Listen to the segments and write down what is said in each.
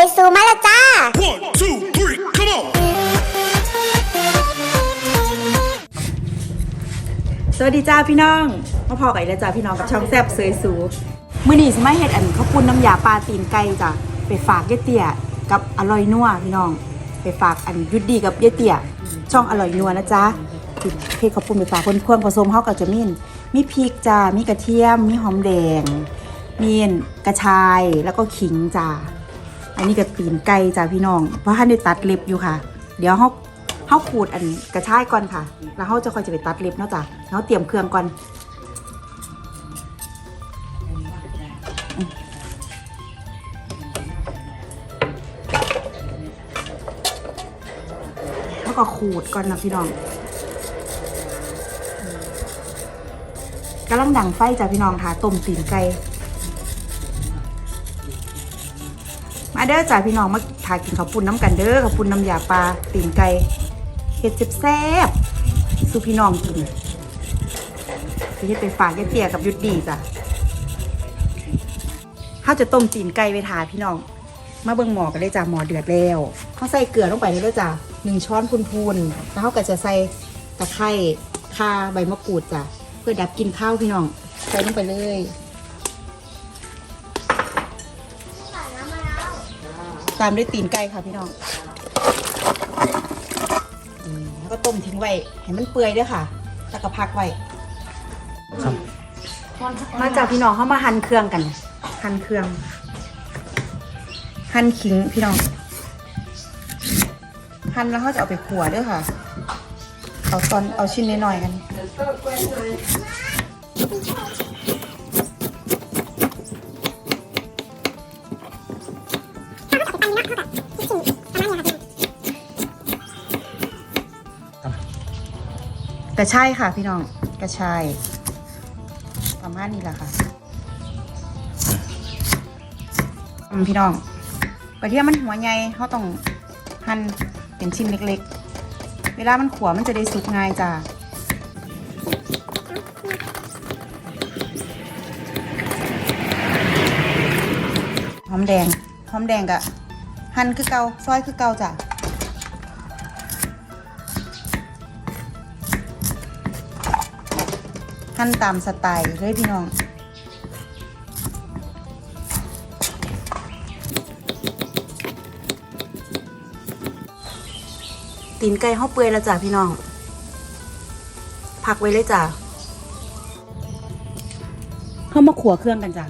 ยซูมาและจ้า One, two, three, come on! สวัสดีจ้าพี่น้องมาพอกับอีกแล้วจ้าพี่น้องกับช่องแซบเสยสูมื้อนี้สิมาเฮ็ดอันข้าวปุ้นน้ำยาปลาตีนไก่จ้ะไปฝากยายเตี้ยกับอร่อยนัวพี่น้อง ไปฝากอันยุดดีกับยายเตี้ยช่องอร่อยนัวนะจ๊ะที่เฮ็ดข้าวปุ้นไปฝากเพื่อนๆผสมเฮากับจะมีนมีพริกจ้ามีกระเทียมมีหอมแดงมีกระชายแล้วก็ขิงจ้า อันนี้ก็ตีนไก่จ้าพี่น้อง เพราะท่านได้ตัดเล็บอยู่ค่ะ เดี๋ยวเฮาเฮาขูดอันกระชายก่อนค่ะ แล้วเฮาจะค่อยจะไปตัดเล็บเนาะจ้ะเฮาเตรียมเครื่องก่อนอืมแล้วก็ขูดก่อนนะพี่น้องกำลังดังไฟจ้ะพี่น้องค่ะต้มตีนไก่ ด้อจ้าพี่น้องมาทากินข้าวปุ้นน้ำกันเด้อข้าวปุ้นน้ำยาปลาตีนไก่เห็ดแซ่บสู่พี่น้องกินจะเฮ็ดไปฝากยาเตียกับยุดดีจ้ะข้าวจะต้มตีนไก่ไปทาพี่น้อง มาเบิ่งหมอกันเลยจ้ะหมอเดือดแล้วเขาใส่เกลือลงไปเลยด้อจ้ะหนึ่งช้อนพูนๆแล้วเขาก็จะใส่ตะไคร้ข่าใบมะกรูดจ้ะเพื่อดับกลินข้าวพี่น้อง ใส่ลงไปเลย ตามด้วยตีนไก่ค่ะพี่น้องอืมแล้วก็ต้มทิ้งไว้ให้มันเปื่อยด้วยค่ะ แล้วก็พักไว้มาจากพี่น้องเข้ามาหั่นเครื่องกัน หั่นเครื่อง หั่นขิงพี่น้อง หั่นแล้วเขาจะเอาไปขัวด้วยค่ะ เอาตอนเอาชิ้นน้อยๆกัน กระชายค่ะพี่น้องกระชาย ประมาณนี้แหละค่ะพี่น้องกระเทียมมันหัวใหญ่เขาต้องหั่นเป็นชิ้นเล็กๆ เวลามันขัวมันจะได้สุกง่ายจ้าหอมแดงหอมแดงกะ หั่นคือเกาซอยคือเกาจ้ะหั่นตามสไตล์เลยพี่น้องตีนไก่ห้าเปื่อยแล้วจ้ะพี่น้อง พักไว้เลยจ้ะเข้ามาขัวเครื่องกันจ้ะ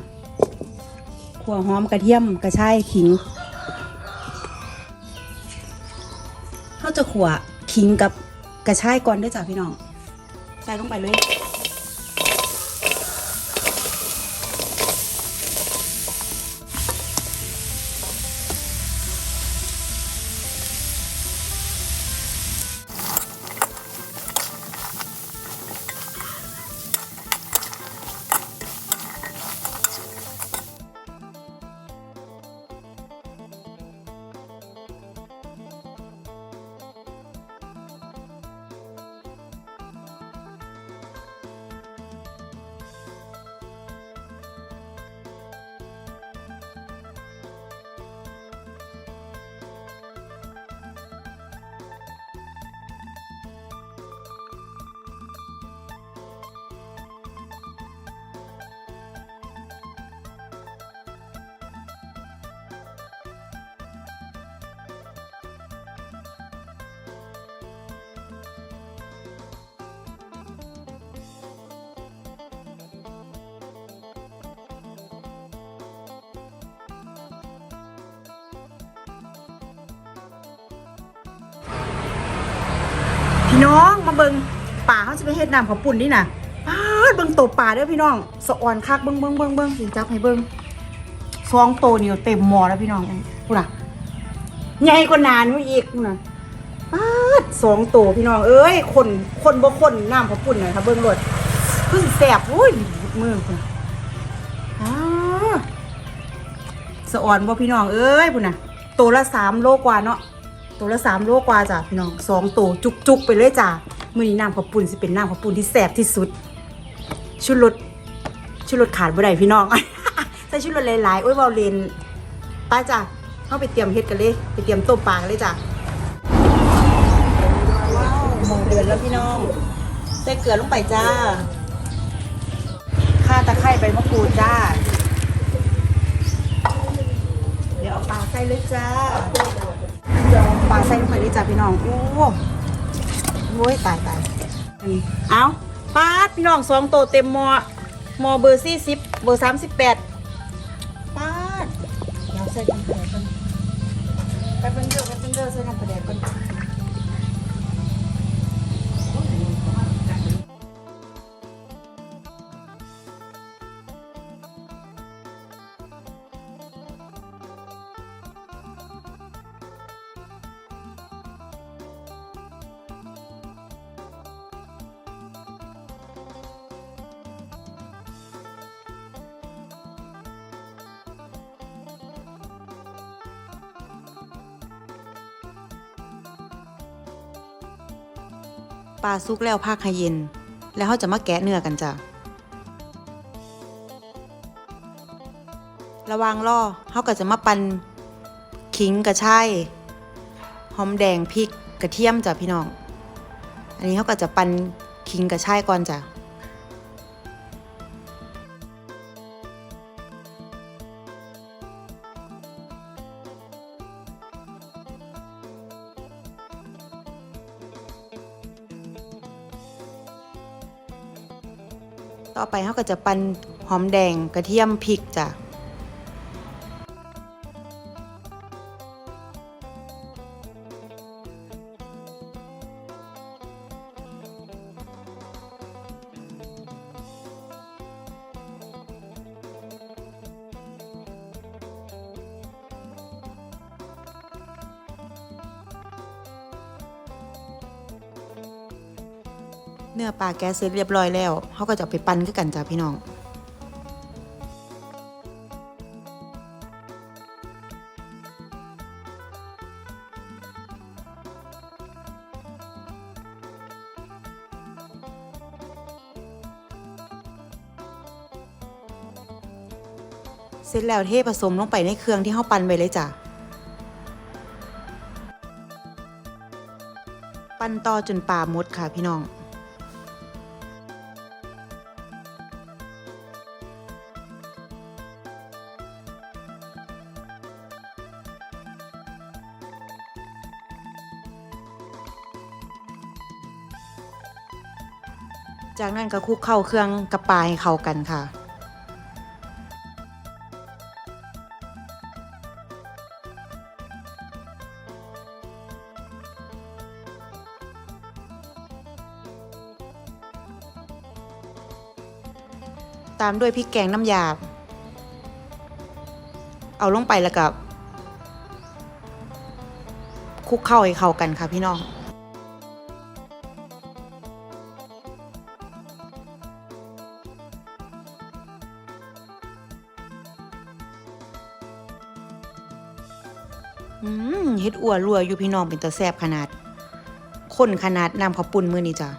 ขัวหอมกระเทียมกระชายขิง ขัวขิงกับกระชายก่อนด้วยจ้ะพี่น้อง ใส่ลงไปเลย พี่น้องมาเบิงป่าเขาจะไปเฮ็ดน้ำของปุ่นนี่นะป้าเบิงโตป่าเด้อพี่น้องสะอ่อนคักเบิงเบิงเบิงเบิงสิจับให้เบิงซองโตนี่เต็มหมอแล้วพี่น้องพูดน่ะใหญ่กว่านานนู่นอีกพูดน่ะป้าสองโตพี่น้องเอ้ยคนคนบ่คนน้ำของปุ่นหน่อยค่ะเบิงรถเพิ่งแสบอุ้ยมือคุณสะอ่อนบ่พี่น้องเอ้ยพูดน่ะโตละสามโลกว่าเนาะ ตัวละสามโลกว่าจ้ะพี่น้องสองตัวจุกๆไปเลยจ้ะมือนี้น้ำข้าวปุ้นสิเป็นน้ำข้าวปุ้นที่แซ่บที่สุด ชุดรสชุดรสขาดบ่ได้พี่น้องใส่ชุดรสหลายๆโอ้ยเบาเลนไปจ้ะเข้าไปเตรียมเฮ็ดกันเลย ไปเตรียมต้มปลากันเลยจ้ะว้าวมองเดือนแล้วพี่น้องใส่เกลือลงไปจ้าข่าตะไคร้ใบมะกรูดจ้า เดี๋ยวเอาปลาใส่เลยจ้า ปลาใส่ลงไปเลยจ้าพี่น้องโอ้โว้ยตายตายเอาปลาดพี่น้องสองโตเต็มมอมอเบอร์สี่สิบเบอร์สามสิบแปดปลาดเดี๋ยวใส่น้ำปลาแดกก่อนไปเป็นเดือดไปเป็นเดือดใส่น้ำปลาแดกก่อน ปลาซุกแล้วภาคให้เย็น แล้วเขาจะมาแกะเนื้อกันจ้ะระวังล่อเขาก็จะมาปั่นขิงกระชายหอมแดงพริกกระเทียมจ้ะพี่น้อง อันนี้เขาก็จะปั่นขิงกระชายก่อนจ้ะ ต่อไปเขาก็จะปั่นหอมแดงกระเทียมพริกจ้ะ เนื้อปลาแกเสร็จเรียบร้อยแล้วเขาก็จะไปปั่นกันจ้ะพี่น้องเสร็จแล้วเทผสมลงไปในเครื่องที่เขาปั่นไว้เลยจ้ะ ปั่นต่อจนปลาหมดค่ะพี่น้อง จากนั้นก็คลุกเข้าเครื่องกับปลาให้เข้ากันค่ะ ตามด้วยพริกแกงน้ำยาเอาลงไปแล้วกับคลุกเข้าให้เข้ากันค่ะพี่น้อง อัวรัวอยู่พี่น้องเป็นตาแซบขนาดข้นขนาดน้ำข้าวปุ้นมื้อนี้จ้ะ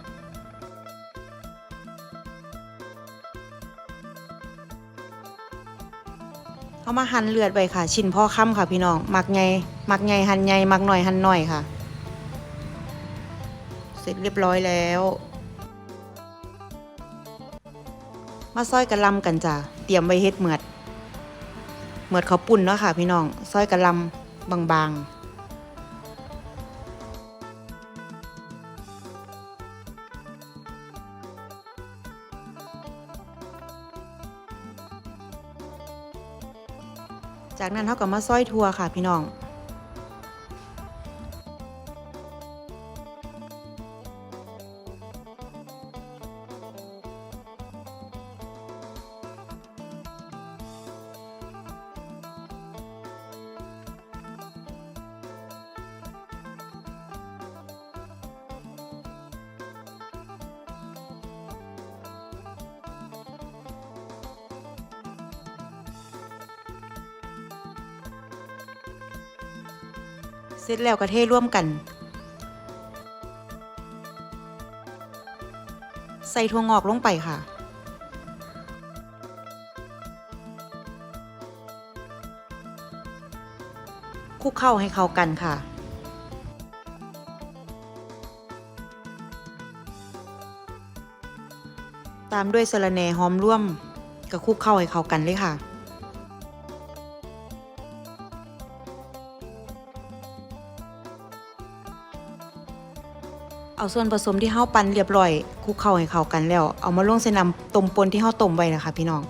เอามาหั่นเลือดไว้ค่ะ ชิ้นพ่อค่ำค่ะพี่น้องมักไงมักไงหั่นไงมักหน่อยหั่นหน่อยค่ะ เสร็จเรียบร้อยแล้ว มาซอยกระลำกันจ้ะเตรียมไว้เฮ็ดเหมือดเหมือดเขาวปุ่นเนาะค่ะ พี่น้องซอยกระลำบางๆ จากนั้นเท่ากับมาซอยทัวค่ะพี่น้อง เสร็จแล้วก็เทร่วมกัน ใส่ถั่วงอกลงไปค่ะ คลุกเข้าให้เข้ากันค่ะตามด้วยสะระแหน่หอมร่วมกับคลุกเข้าให้เข้ากันเลยค่ะ เอาส่วนผสมที่เฮาปั่นเรียบร้อยคลุกเข้าให้เข้ากันแล้ว เอามาลงใส่น้ำต้มปนที่เฮาต้มไว้นะคะ พี่น้อง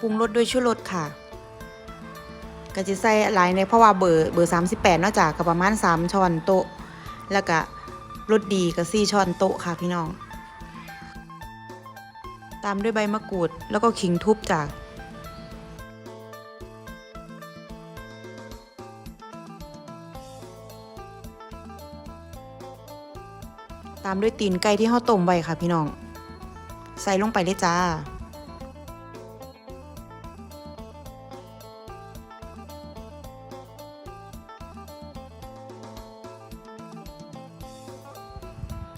ปรุงรสด้วยชูรสค่ะ ก็จะใส่หลายในเพราะว่าเบอร์เบอร์ 38เนอกจากกับประมาณ 3ช้อนโต๊ะ แล้วก็รสดีก็4ช้อนโต๊ะค่ะพี่น้อง ตามด้วยใบมะกรูดแล้วก็ขิงทุบจ้ะตามด้วยตีนไก่ที่เฮาต้มไว้ค่ะพี่น้อง ใส่ลงไปเลยจ้า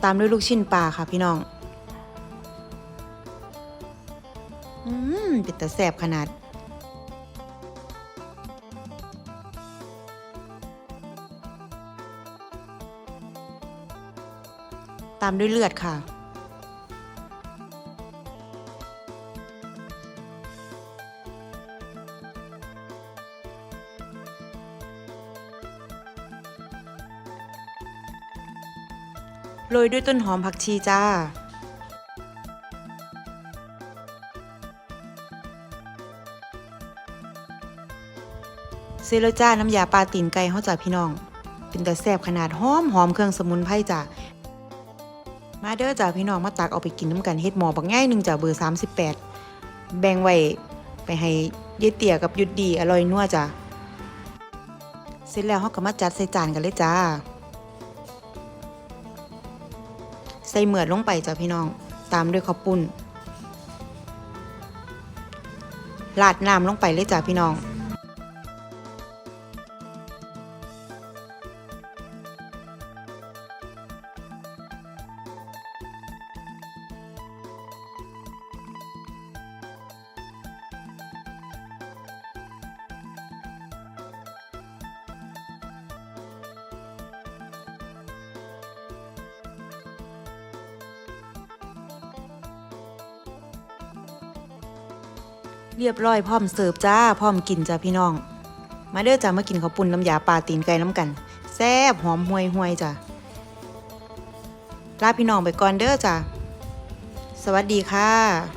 ามด้วยลูกชิ้นปลาค่ะพี่น้อง อืมเป็นต่แสบขนาดตามด้วยเลือดค่ะ โรยด้วยต้นหอมผักชีจ้า เซเลจ้าน้ำยาปลาตีนไก่เฮาจ้าพี่น้อง เป็นแต่แซ่บขนาดหอมหอมเครื่องสมุนไพรจ้ามาเด้อจ้าพี่น้องมาตักเอาไปกินน้ำกันเฮ็ดหมอบักง่ายหนึ่งจ้าเบอร์ 38 แบ่งไว้ไปให้เยายเตี่ยกับยุดดีอร่อยนัวจ้าเสร็จแล้วเฮาก็มาจัดใส่จานกันเลยจ้า ใส่เหมือดลงไปจ้ะพี่น้อง ตามด้วยข้าวปุ้นราดน้ำลงไปเลยจ้ะพี่น้อง เรียบร้อยพร้อมเสิร์ฟจ้าพร้อมกินจ้าพี่น้อง มาเด้อจ้ามากินข้าวปุ้นน้ำยาปลาตีนไก่น้ำกัน แซ่บหอมห่วยห่วยจ้าลาพี่น้องไปก่อนเด้อจ้าสวัสดีค่ะ